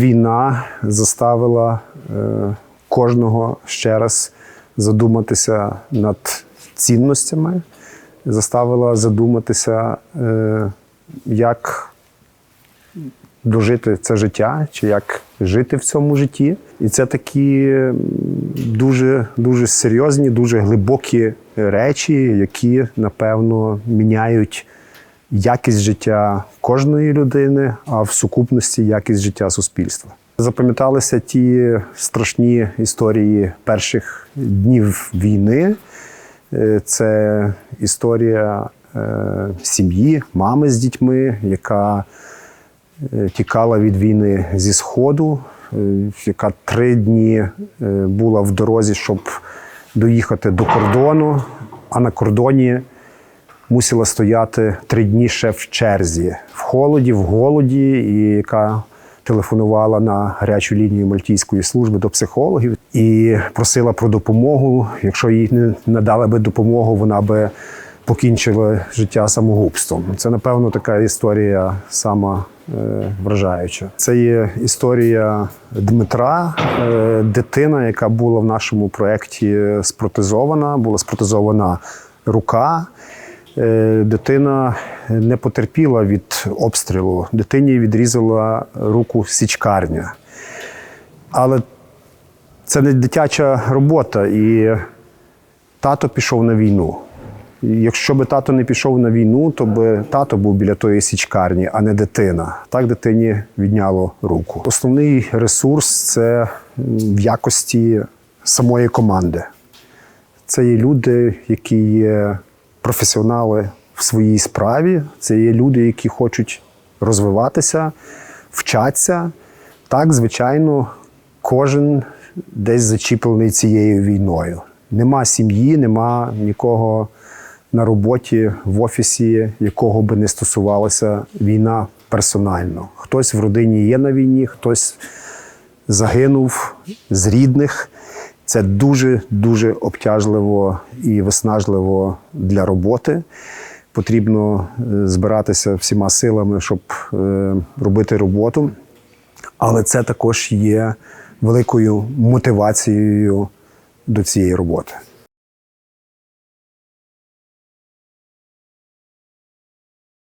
Війна заставила е, кожного ще раз задуматися над цінностями, заставила задуматися, е, як дожити це життя, чи як жити в цьому житті. І це такі дуже, дуже серйозні, дуже глибокі речі, які напевно міняють якість життя кожної людини, а в сукупності якість життя суспільства. Запам'яталися ті страшні історії перших днів війни. Е, Це історія е, сім'ї, мами з дітьми, яка е, тікала від війни зі Сходу, яка три дні була в дорозі, щоб доїхати до кордону, а на кордоні мусила стояти три дні ще в черзі, в холоді, в голоді, і яка телефонувала на гарячу лінію Мальтійської служби до психологів і просила про допомогу. Якщо їй не надали би допомогу, вона би покінчила життя самогубством. Це, напевно, така історія сама е, вражаюча. Це є історія Дмитра, е, дитина, яка була в нашому проєкті спротезована, була спротезована рука. Е, Дитина не потерпіла від обстрілу. Дитині відрізала руку січкарня. Але це не дитяча робота, і тато пішов на війну. Якщо би тато не пішов на війну, то би тато був біля тої січкарні, а не дитина. Так дитині відняло руку. Основний ресурс це в якості самої команди. Це є люди, які є професіонали в своїй справі. Це є люди, які хочуть розвиватися, вчатися. Так, звичайно, кожен десь зачіплений цією війною. Нема сім'ї, нема нікого на роботі в офісі, якого би не стосувалася війна персонально. Хтось в родині є на війні, хтось загинув з рідних. Це дуже дуже обтяжливо і виснажливо для роботи. Потрібно е, збиратися всіма силами, щоб е, робити роботу. Але це також є великою мотивацією до цієї роботи.